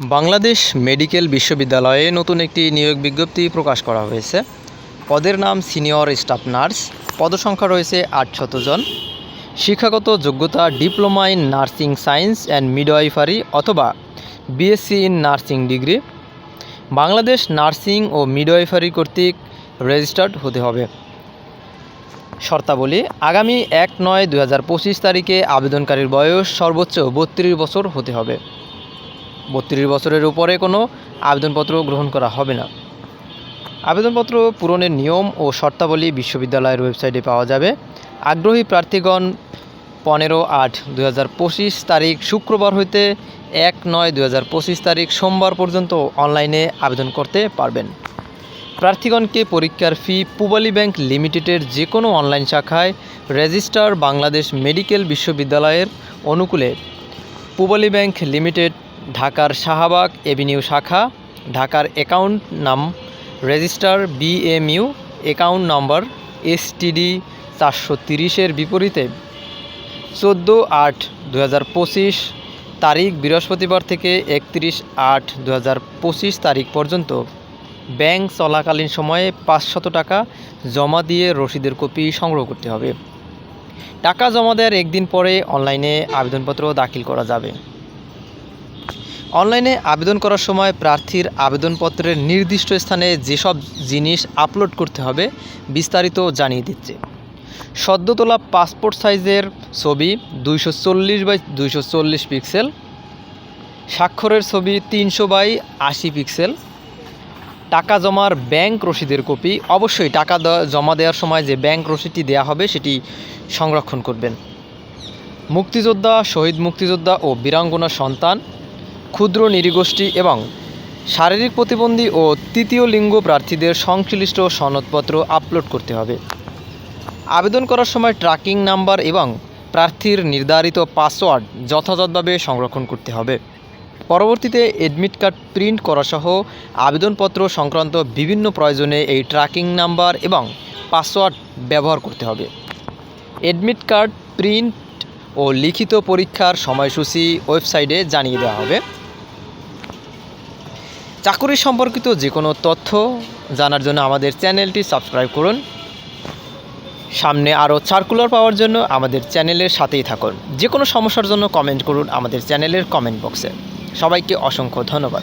Bangladesh medical বিশ্ববিদ্যালয়ে নতুন একটি নিয়োগ বিজ্ঞপ্তি প্রকাশ করা হয়েছে। পদের নাম সিনিয়র স্টাফ নার্স, পদসংখ্যা রয়েছে আটশত জন। শিক্ষাগত যোগ্যতা diploma in nursing science and midwifery অথবা BSc in nursing degree. Bangladesh nursing O midwifery কর্তৃক রেজিস্টার্ড হতে হবে। শর্তাবলী, আগামী এক নয় দু তারিখে আবেদনকারীর বয়স সর্বোচ্চ বত্রিশ বছর হতে হবে। বত্রিশ বছরের উপরে কোনো আবেদনপত্র গ্রহণ করা হবে না। আবেদনপত্র পূরণের নিয়ম ও শর্তাবলী বিশ্ববিদ্যালয়ের ওয়েবসাইটে পাওয়া যাবে। আগ্রহী প্রার্থীগণ পনেরো আট দু তারিখ শুক্রবার হইতে এক নয় দু তারিখ সোমবার পর্যন্ত অনলাইনে আবেদন করতে পারবেন। প্রার্থীগণকে পরীক্ষার ফি পুবালী ব্যাংক লিমিটেডের যে কোনো অনলাইন শাখায় রেজিস্টার বাংলাদেশ মেডিকেল বিশ্ববিদ্যালয়ের অনুকূলে পুবালী ব্যাংক লিমিটেড ঢাকার শাহবাগ এভিনিউ শাখা, ঢাকার অ্যাকাউন্ট নাম রেজিস্টার বিএমইউ, অ্যাকাউন্ট নম্বর এসটিডি চারশো তিরিশের বিপরীতে। চোদ্দ আট দু তারিখ বৃহস্পতিবার থেকে একত্রিশ আট দু তারিখ পর্যন্ত ব্যাংক চলাকালীন সময়ে পাঁচশত টাকা জমা দিয়ে রসিদের কপি সংগ্রহ করতে হবে। টাকা জমা দেওয়ার একদিন পরে অনলাইনে আবেদনপত্র দাখিল করা যাবে। অনলাইনে আবেদন করার সময় প্রার্থীর আবেদনপত্রের নির্দিষ্ট স্থানে যেসব জিনিস আপলোড করতে হবে বিস্তারিত জানিয়ে দিচ্ছে। সদ্য তোলা পাসপোর্ট সাইজের ছবি দুইশো চল্লিশ বাই দুইশো চল্লিশ পিক্সেল, স্বাক্ষরের ছবি তিনশো বাই আশি পিক্সেল, টাকা জমার ব্যাংক রসিদের কপি। অবশ্যই টাকা জমা দেওয়ার সময় যে ব্যাংক রসিদটি দেওয়া হবে সেটি সংরক্ষণ করবেন। মুক্তিযোদ্ধা, শহীদ মুক্তিযোদ্ধা ও বীরাঙ্গনা সন্তান ক্ষুদ্র নিরীগোষ্ঠী এবং শারীরিক প্রতিবন্ধী ও তৃতীয় লিঙ্গ প্রার্থীদের সংশ্লিষ্ট সনদপত্র আপলোড করতে হবে। আবেদন করার সময় ট্র্যাকিং নাম্বার এবং প্রার্থীর নির্ধারিত পাসওয়ার্ড যথাযথভাবে সংরক্ষণ করতে হবে। পরবর্তীতে এডমিট কার্ড প্রিন্ট করাসহ আবেদনপত্র সংক্রান্ত বিভিন্ন প্রয়োজনে এই ট্র্যাকিং নাম্বার এবং পাসওয়ার্ড ব্যবহার করতে হবে। এডমিট কার্ড প্রিন্ট ও লিখিত পরীক্ষার সময়সূচি ওয়েবসাইটে জানিয়ে দেওয়া হবে। চাকুরি সম্পর্কিত যে কোনো তথ্য জানার জন্য আমাদের চ্যানেলটি সাবস্ক্রাইব করুন। সামনে আরও সার্কুলার পাওয়ার জন্য আমাদের চ্যানেলের সাথেই থাকুন। যে কোনো সমস্যার জন্য কমেন্ট করুন আমাদের চ্যানেলের কমেন্ট বক্সে। সবাইকে অসংখ্য ধন্যবাদ।